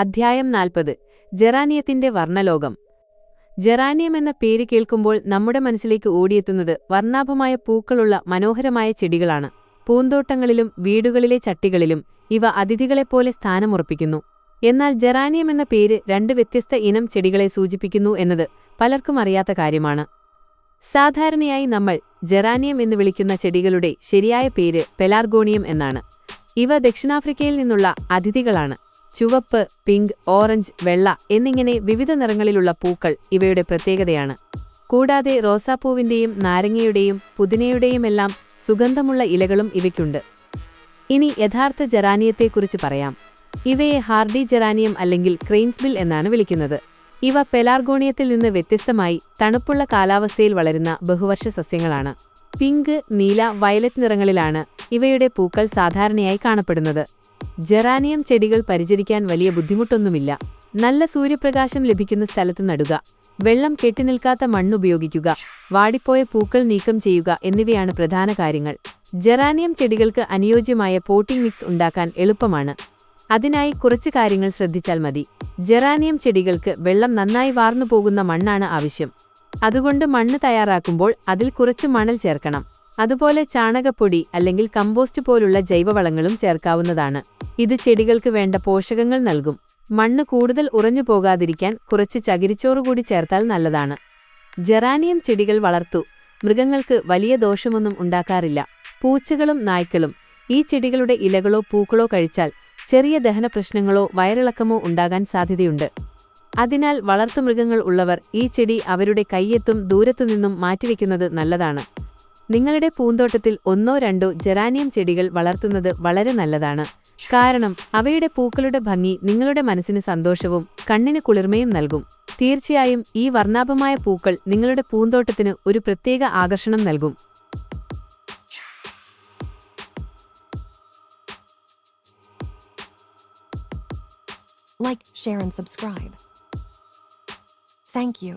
അധ്യായം നാൽപ്പത്. ജെറാനിയത്തിന്റെ വർണലോകം. ജെറാനിയം എന്ന പേര് കേൾക്കുമ്പോൾ നമ്മുടെ മനസ്സിലേക്ക് ഓടിയെത്തുന്നത് വർണാഭമായ പൂക്കളുള്ള മനോഹരമായ ചെടികളാണ്. പൂന്തോട്ടങ്ങളിലും വീടുകളിലെ ചട്ടികളിലും ഇവ അതിഥികളെപ്പോലെ സ്ഥാനമുറപ്പിക്കുന്നു. എന്നാൽ ജെറാനിയം എന്ന പേര് രണ്ട് വ്യത്യസ്ത ഇനം ചെടികളെ സൂചിപ്പിക്കുന്നു എന്നത് പലർക്കും അറിയാത്ത കാര്യമാണ്. സാധാരണയായി നമ്മൾ ജെറാനിയം എന്ന് വിളിക്കുന്ന ചെടികളുടെ ശരിയായ പേര് പെലാർഗോണിയം എന്നാണ്. ഇവ ദക്ഷിണാഫ്രിക്കയിൽ നിന്നുള്ള അതിഥികളാണ്. ചുവപ്പ് പിങ്ക് ഓറഞ്ച് വെള്ള എന്നിങ്ങനെ വിവിധ നിറങ്ങളിലുള്ള പൂക്കൾ ഇവയുടെ പ്രത്യേകതയാണ്. കൂടാതെ റോസാപ്പൂവിന്റെയും നാരങ്ങയുടെയും പുതിനയുടെയുമെല്ലാം സുഗന്ധമുള്ള ഇലകളും ഇവയ്ക്കുണ്ട്. ഇനി യഥാർത്ഥ ജെറാനിയത്തെക്കുറിച്ച് പറയാം. ഇവയെ ഹാർഡി ജെറാനിയം അല്ലെങ്കിൽ ക്രെയിൻസ്ബിൽ എന്നാണ് വിളിക്കുന്നത്. ഇവ പെലാർഗോണിയത്തിൽ നിന്ന് വ്യത്യസ്തമായി തണുപ്പുള്ള കാലാവസ്ഥയിൽ വളരുന്ന ബഹുവർഷ സസ്യങ്ങളാണ്. പിങ്ക് നീല വയലറ്റ് നിറങ്ങളിലാണ് ഇവയുടെ പൂക്കൾ സാധാരണയായി കാണപ്പെടുന്നത്. ജെറാനിയം ചെടികൾ പരിചരിക്കാൻ വലിയ ബുദ്ധിമുട്ടൊന്നുമില്ല. നല്ല സൂര്യപ്രകാശം ലഭിക്കുന്ന സ്ഥലത്ത് നടുക. വെള്ളം കെട്ടിനിൽക്കാത്ത മണ്ണുപയോഗിക്കുക വാടിപ്പോയ പൂക്കൾ നീക്കം ചെയ്യുക എന്നിവയാണ് പ്രധാന കാര്യങ്ങൾ. ജെറാനിയം ചെടികൾക്ക് അനുയോജ്യമായ പോട്ടിംഗ് മിക്സ് ഉണ്ടാക്കാൻ എളുപ്പമാണ്. അതിനായി കുറച്ച് കാര്യങ്ങൾ ശ്രദ്ധിച്ചാൽ മതി. ജെറാനിയം ചെടികൾക്ക് വെള്ളം നന്നായി വാർന്നു പോകുന്ന മണ്ണാണ് ആവശ്യം. അതുകൊണ്ട് മണ്ണ് തയ്യാറാക്കുമ്പോൾ അതിൽ കുറച്ച് മണൽ ചേർക്കണം. അതുപോലെ ചാണകപ്പൊടി അല്ലെങ്കിൽ കമ്പോസ്റ്റ് പോലുള്ള ജൈവവളങ്ങളും ചേർക്കാവുന്നതാണ്. ഇത് ചെടികൾക്ക് വേണ്ട പോഷകങ്ങൾ നൽകും. മണ്ണ് കൂടുതൽ ഉറഞ്ഞു പോകാതിരിക്കാൻ കുറച്ച് ചകിരിച്ചോറ് കൂടി ചേർത്താൽ നല്ലതാണ്. ജെറാനിയം ചെടികൾ വളർത്തു. മൃഗങ്ങൾക്ക് വലിയ ദോഷമൊന്നും ഉണ്ടാക്കാറില്ല. പൂച്ചകളും നായ്ക്കളും ഈ ചെടികളുടെ ഇലകളോ പൂക്കളോ കഴിച്ചാൽ ചെറിയ ദഹന പ്രശ്നങ്ങളോ വയറിളക്കമോ ഉണ്ടാകാൻ സാധ്യതയുണ്ട്. അതിനാൽ വളർത്തുമൃഗങ്ങൾ ഉള്ളവർ ഈ ചെടി അവരുടെ കയ്യെത്തും ദൂരത്തുനിന്നും മാറ്റിവെക്കുന്നത് നല്ലതാണ്. നിങ്ങളുടെ പൂന്തോട്ടത്തിൽ ഒന്നോ രണ്ടോ ജെറാനിയം ചെടികൾ വളർത്തുന്നത് വളരെ നല്ലതാണ് കാരണം അവയുടെ പൂക്കളുടെ ഭംഗി നിങ്ങളുടെ മനസ്സിന് സന്തോഷവും കണ്ണിന് കുളിർമയും നൽകും തീർച്ചയായും ഈ വർണാഭമായ പൂക്കൾ നിങ്ങളുടെ പൂന്തോട്ടത്തിന് ഒരു പ്രത്യേക ആകർഷണം നൽകും Like, share, and subscribe. Thank you.